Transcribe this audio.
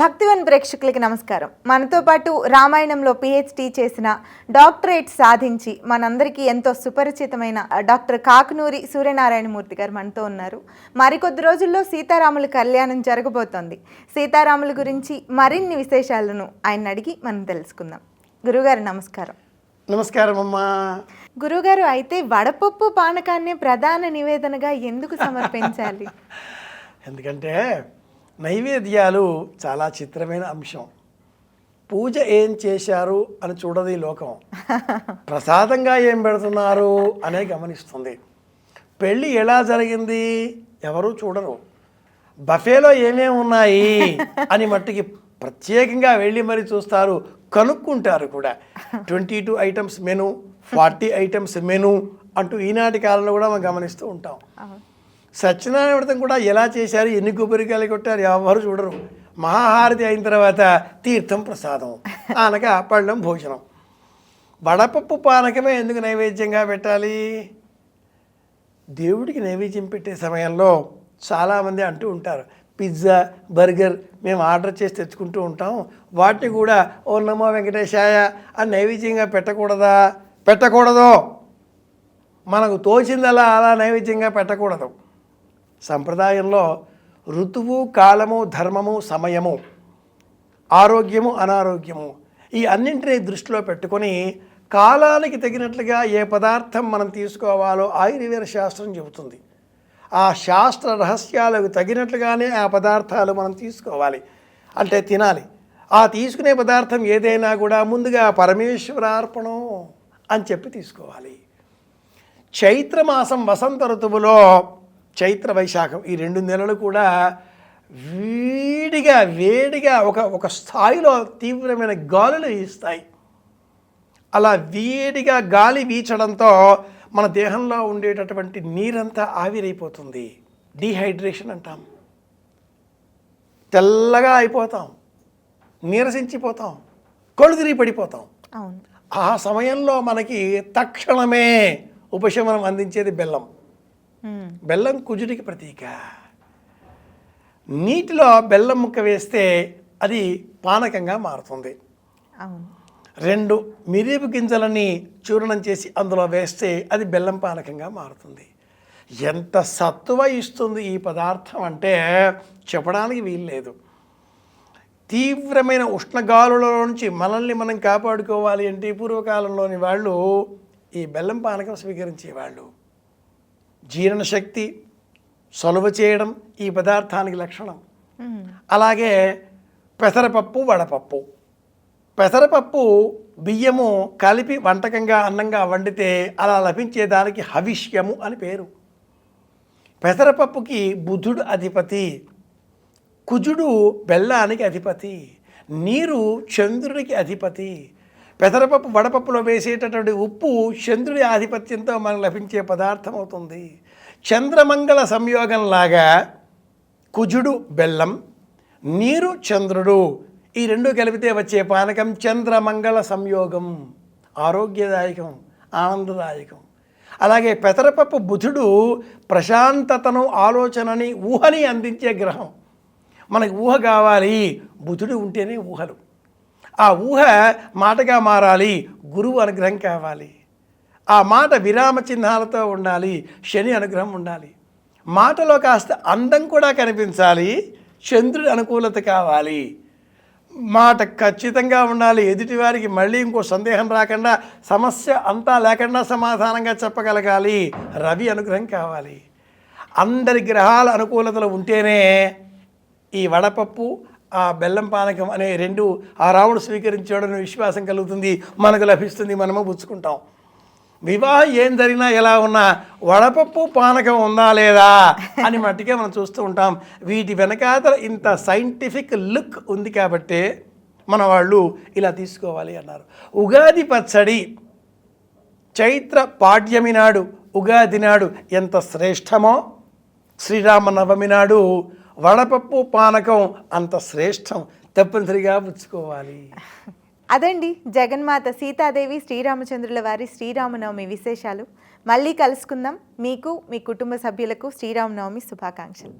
భక్తివన్ ప్రేక్షకులకి నమస్కారం. మనతో పాటు రామాయణంలో పిహెచ్డి చేసిన డాక్టరేట్ సాధించి మనందరికీ ఎంతో సుపరిచితమైన డాక్టర్ కాకునూరి సూర్యనారాయణమూర్తి గారు మనతో ఉన్నారు. మరికొద్ది రోజుల్లో సీతారాముల కళ్యాణం జరగబోతోంది. సీతారాముల గురించి మరిన్ని విశేషాలను ఆయన అడిగి మనం తెలుసుకుందాం. గురుగారు నమస్కారం. నమస్కారం అమ్మా గురుగారు అయితే వడపప్పు పానకాన్ని ప్రధాన నివేదనగా ఎందుకు సమర్పించాలి? ఎందుకంటే నైవేద్యాలు చాలా చిత్రమైన అంశం. పూజ ఏం చేశారు అని చూడదు ఈ లోకం. ప్రసాదంగా ఏం పెడుతున్నారు అనే గమనిస్తుంది. పెళ్ళి ఎలా జరిగింది ఎవరు చూడరు. బఫేలో ఏమేమి ఉన్నాయి అని మట్టుకి ప్రత్యేకంగా వెళ్ళి మరి చూస్తారు కనుక్కుంటారు కూడా. Twenty two items menu forty items menu అంటూ ఈనాటి కాలంలో కూడా మనం గమనిస్తూ ఉంటాం. సత్యనారాయణ వ్రతం కూడా ఎలా చేశారు? ఎన్ని కొబ్బరికాయలు కొట్టారు? ఎవరు చూడరు. మహాహారతి అయిన తర్వాత తీర్థం ప్రసాదం. ఆనక పళ్ళం భోజనం. వడపప్పు పానకమే ఎందుకు నైవేద్యంగా పెట్టాలి? దేవుడికి నైవేద్యం పెట్టే సమయంలో చాలామంది అంటూ ఉంటారు పిజ్జా బర్గర్ మేము ఆర్డర్ చేసి తెచ్చుకుంటూ ఉంటాం. వాటిని కూడా ఓ నమో వెంకటేశాయ అని నైవేద్యంగా పెట్టకూడదా? పెట్టకూడదు. మనకు తోచిందలా అలా నైవేద్యంగా పెట్టకూడదు. సంప్రదాయంలో ఋతువు కాలము ధర్మము సమయము ఆరోగ్యము అనారోగ్యము ఈ అన్నింటినీ దృష్టిలో పెట్టుకొని కాలానికి తగినట్లుగా ఏ పదార్థం మనం తీసుకోవాలో ఆయుర్వేద శాస్త్రం చెబుతుంది. ఆ శాస్త్ర రహస్యాలకు తగినట్లుగానే ఆ పదార్థాలు మనం తీసుకోవాలి. అంటే తినాలి. ఆ తీసుకునే పదార్థం ఏదైనా కూడా ముందుగా పరమేశ్వరార్పణం అని చెప్పి తీసుకోవాలి. చైత్రమాసం వసంత ఋతువులో చైత్ర వైశాఖం. ఈ రెండు నెలలు కూడా వీడిగా వేడిగా ఒక ఒక స్థాయిలో తీవ్రమైన గాలులు వీస్తాయి. అలా వేడిగా గాలి వీచడంతో మన దేహంలో ఉండేటటువంటి నీరంతా ఆవిరైపోతుంది. డీహైడ్రేషన్ అంటాం. తెల్లగా అయిపోతాం. నీరసించిపోతాం. కళ్ళు తిరిగి పడిపోతాం ఆ సమయంలో మనకి తక్షణమే ఉపశమనం అందించేది బెల్లం. బెల్లం కుజుడికి ప్రతీక. నీటిలో బెల్లం ముక్క వేస్తే అది పానకంగా మారుతుంది. రెండు మిరియపు గింజలని చూర్ణం చేసి అందులో వేస్తే అది బెల్లం పానకంగా మారుతుంది. ఎంత సత్తువ ఇస్తుంది ఈ పదార్థం అంటే చెప్పడానికి వీల్లేదు. తీవ్రమైన ఉష్ణగాలుల నుంచి మనల్ని మనం కాపాడుకోవాలి అంటే పూర్వకాలంలోని వాళ్ళు ఈ బెల్లం పానకం స్వీకరించేవాళ్ళు. జీర్ణశక్తి సొలవ చేయడం ఈ పదార్థానికి లక్షణం. అలాగే పెసరపప్పు వడపప్పు. పెసరపప్పు బియ్యము కలిపి వంటకంగా అన్నంగా వండితే అలా లభించే దానికి హవిష్యము అని పేరు. పెసరపప్పుకి బుధుడు అధిపతి కుజుడు బెల్లానికి అధిపతి నీరు చంద్రుడికి అధిపతి పెసరపప్పు వడపప్పులో వేసేటటువంటి ఉప్పు చంద్రుడి ఆధిపత్యంతో మనకు లభించే పదార్థం అవుతుంది చంద్రమంగళ సంయోగంలాగా కుజుడు బెల్లం నీరు చంద్రుడు ఈ రెండు కలిపితే వచ్చే పానకం చంద్రమంగళ సంయోగం. ఆరోగ్యదాయకం ఆనందదాయకం. అలాగే పెసరపప్పు బుధుడు ప్రశాంతతను ఆలోచనని ఊహని అందించే గ్రహం. మనకి ఊహ కావాలి బుధుడు ఉంటేనే ఊహలు. ఆ ఊహ మాటగా మారాలి గురువు అనుగ్రహం కావాలి. ఆ మాట విరామ చిహ్నాలతో ఉండాలి శని అనుగ్రహం ఉండాలి. మాటలో కాస్త అందం కూడా కనిపించాలి చంద్రుడి అనుకూలత కావాలి. మాట ఖచ్చితంగా ఉండాలి ఎదుటివారికి మళ్ళీ ఇంకో సందేహం రాకుండా సమస్య అంతా లేకుండా సమాధానంగా చెప్పగలగాలి రవి అనుగ్రహం కావాలి. అందరి గ్రహాల అనుకూలతలు ఉంటేనే ఈ వడపప్పు ఆ బెల్లం పానకం అనే రెండు ఆ రాముడు స్వీకరించాడని విశ్వాసం కలుగుతుంది మనకు లభిస్తుంది మనము పుచ్చుకుంటాం. వివాహం ఏం జరిగినా ఎలా ఉన్నా వడపప్పు పానకం ఉందా లేదా అని మట్టుకే మనం చూస్తూ ఉంటాం. వీటి వెనకాతల ఇంత సైంటిఫిక్ లుక్ ఉంది కాబట్టి మన వాళ్ళు ఇలా తీసుకోవాలి అన్నారు. ఉగాది పచ్చడి చైత్ర పాడ్యమి నాడు ఉగాది నాడు ఎంత శ్రేష్టమో. శ్రీరామనవమి నాడు వడపప్పు పానకం అంత శ్రేష్టం. తప్పనిసరిగా పుచ్చుకోవాలి. అదండి జగన్మాత సీతాదేవి శ్రీరామచంద్రుల వారి శ్రీరామనవమి విశేషాలు. మళ్ళీ కలుసుకుందాం. మీకు మీ కుటుంబ సభ్యులకు శ్రీరామనవమి శుభాకాంక్షలు.